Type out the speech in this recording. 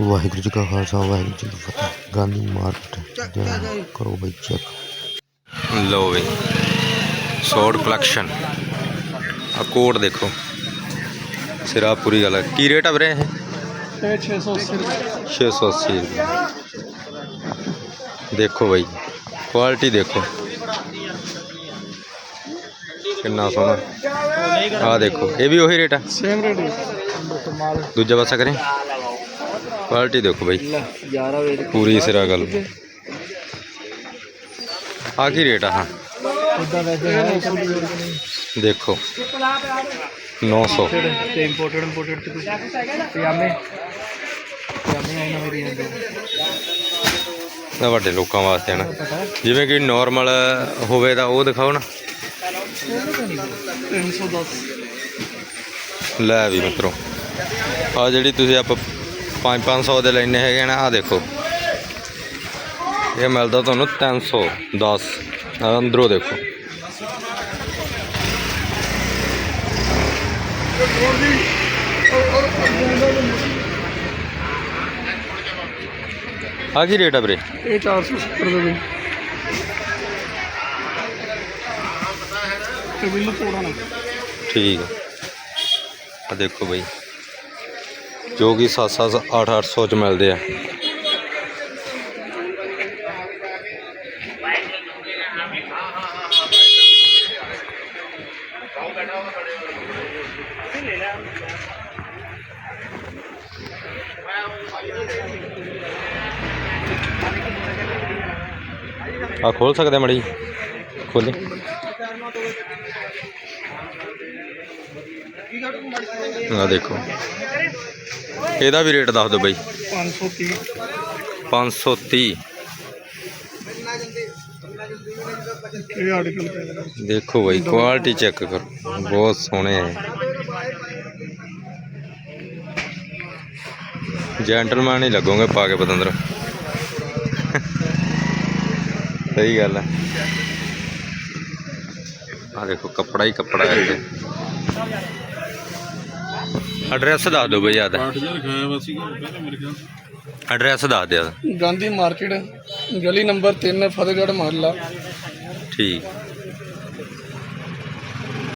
ਵਾਹਿਗੁਰੂ ਜੀ ਕਾ ਖਾਲਸਾ ਵਾਹਿਗੁਰੂ ਜੀ ਕੀ ਫਤਿਹ ਗਾਂਧੀ ਮਾਰਕੀਟ ਜੈ ਕਰੋ ਬਈ ਚੈੱਕ ਲੋ ਬਈ ਸੋਡ ਕਲੈਕਸ਼ਨ ਆ ਕੋਡ ਦੇਖੋ ਸਿਰਾ ਪੂਰੀ ਗੱਲ ਹੈ। ਕੀ ਰੇਟ ਆ ਵੀਰੇ ਇਹ ਇਹ 680 ਰੁਪਏ 680 ਰੁਪਏ ਦੇਖੋ ਬਈ ਕੁਆਲਿਟੀ ਦੇਖੋ ਕਿੰਨਾ ਸੋਹਣਾ ਆ ਦੇਖੋ ਇਹ ਵੀ ਉਹੀ ਰੇਟ ਆ ਸੇਮ ਰੇਟ ਹੈ ਮਾਲ ਦੂਜਾ ਪਾਸਾ ਕਰੇ ਕੁਆਲਿਟੀ ਦੇਖੋ ਬਈ। 11 ਵੇਚ ਪੂਰੀ ਸਿਰਾ ਗੱਲ। ਆ ਕੀ ਰੇਟ ਆ ਹਾਂ? ਦੇਖੋ 900 ਤੇ ਇੰਪੋਰਟਡ ਇੰਪੋਰਟਡ ਤੇ ਕੁਝ ਪਜਾਮੇ ਪਜਾਮੇ ਆਏ ਨਵੇਂ ਰੀਜਨ ਦੇ ਇਹ ਵੱਡੇ ਲੋਕਾਂ ਵਾਸਤੇ ਹਨ ਜਿਵੇਂ ਕਿ ਨਾਰਮਲ ਹੋਵੇ ਤਾਂ ਉਹ ਦਿਖਾਓ ਨਾ। 310 ਲੈ ਵੀ ਮਿੱਤਰੋ ਆ ਜਿਹੜੀ ਤੁਸੀਂ ਆਪ 5-500 ਦੇ ਲੈਣੇ ਹੈਗੇ ਨਾ ਆ ਦੇਖੋ। ਇਹ ਮਿਲਦਾ ਤੁਹਾਨੂੰ 310 ਆਹ ਅੰਦਰੋਂ ਦੇਖੋ। ਆ ਕੀ ਰੇਟ ਆ ਵੀਰੇ? ਇਹ 470 ਰੁਪਏ ਦੀ ਤੇ ਬਿੱਲ ਤੋੜਾ ਨਾ ਠੀਕ ਆ। ਦੇਖੋ ਬਈ। ਜੋ ਕਿ 7-7 8-800 ਚ ਮਿਲਦੇ ਆ। ਆ ਖੋਲ ਸਕਦੇ ਮੜੀ ਖੋਲੀ। ਆ ਦੇਖੋ। ਇਹਦਾ ਵੀ ਰੇਟ ਦੱਸ ਦਿਓ ਬਈ। 530 530 ਇਹ ਆਰਟੀਕਲ ਪੈ ਦੇਖੋ ਬਈ ਕੁਆਲਿਟੀ ਚੈੱਕ ਕਰੋ। ਬਹੁਤ ਸੋਹਣੇ ਹੈ ਜੈਂਟਲਮੈਨ ਹੀ ਲੱਗੋਗੇ ਪਾ ਕੇ ਪਤੰਦਰ। ਸਹੀ ਗੱਲ ਹੈ ਆ ਦੇਖੋ ਕੱਪੜਾ ਹੀ ਕੱਪੜਾ ਹੈ ਇੱਥੇ। ਐਡਰੈਸ ਦੱਸ ਦਿਓ ਬਈ ਯਾਦ 8000 ਖਾਇਆ ਵਾ ਸੀਗਾ ਪਹਿਲਾਂ ਮੇਰੇ ਖਿਆਲ ਐਡਰੈਸ ਦੱਸ ਦਿਓ। ਗਾਂਧੀ ਮਾਰਕੀਟ ਗਲੀ ਨੰਬਰ 3 ਫਤਿਹਗੜ੍ਹ ਮਹੱਲਾ। ਠੀਕ।